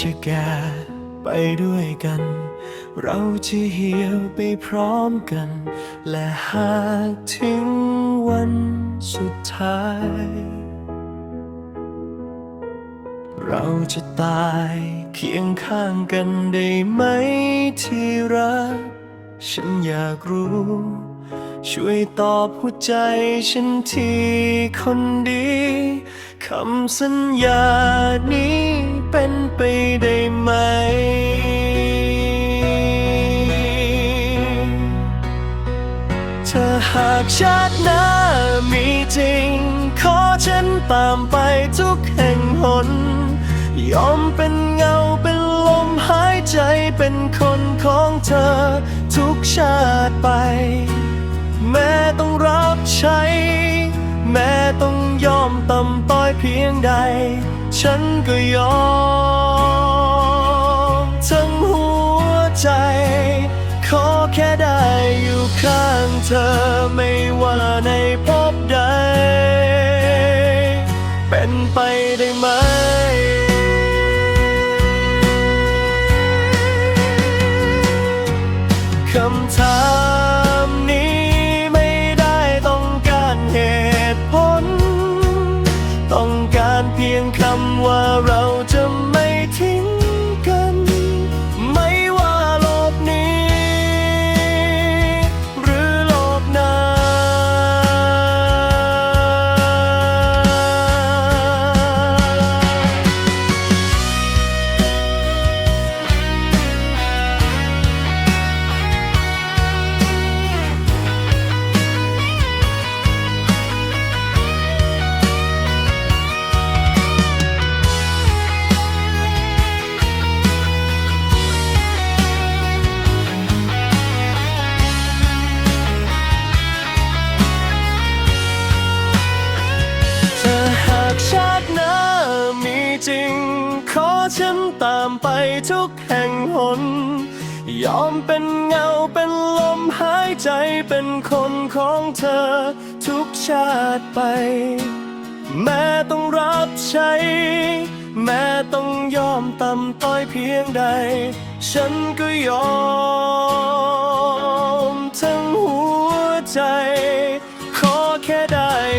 จะแก่ไปด้วยกัน เราจะเหี่ยวไปพร้อมกัน และหากถึงวันสุดท้าย เราจะตายเคียงข้างกันได้ไหมที่รัก ฉันอยากรู้ ช่วยตอบหัวใจฉันทีคนดีคำสัญญานี้ เป็นไปได้ไหม ถ้าหากชาติหน้ามีจริง ขอฉันตามไปทุกแห่งหน ยอมเป็นเงาเป็นลมหายใจเป็นคนของเธอ ทุกชาติไป แม้ต้องรับใช้ แม้ต้องยอมต่ำต้อยเพียงใด ฉันก็ยอม ทั้งหัวใจ ขอแค่ได้อยู่ข้างเธอไม่ว่าในพบใด ฉันตามไปทุกแห่งหน ยอมเป็นเงาเป็นลมหายใจเป็นคนของเธอ ทุกชาติไป แม่ต้องรับใช้ แม่ต้องยอมต่ำต้อยเพียงใด ฉันก็ยอม ทั้งหัวใจ ขอแค่ได้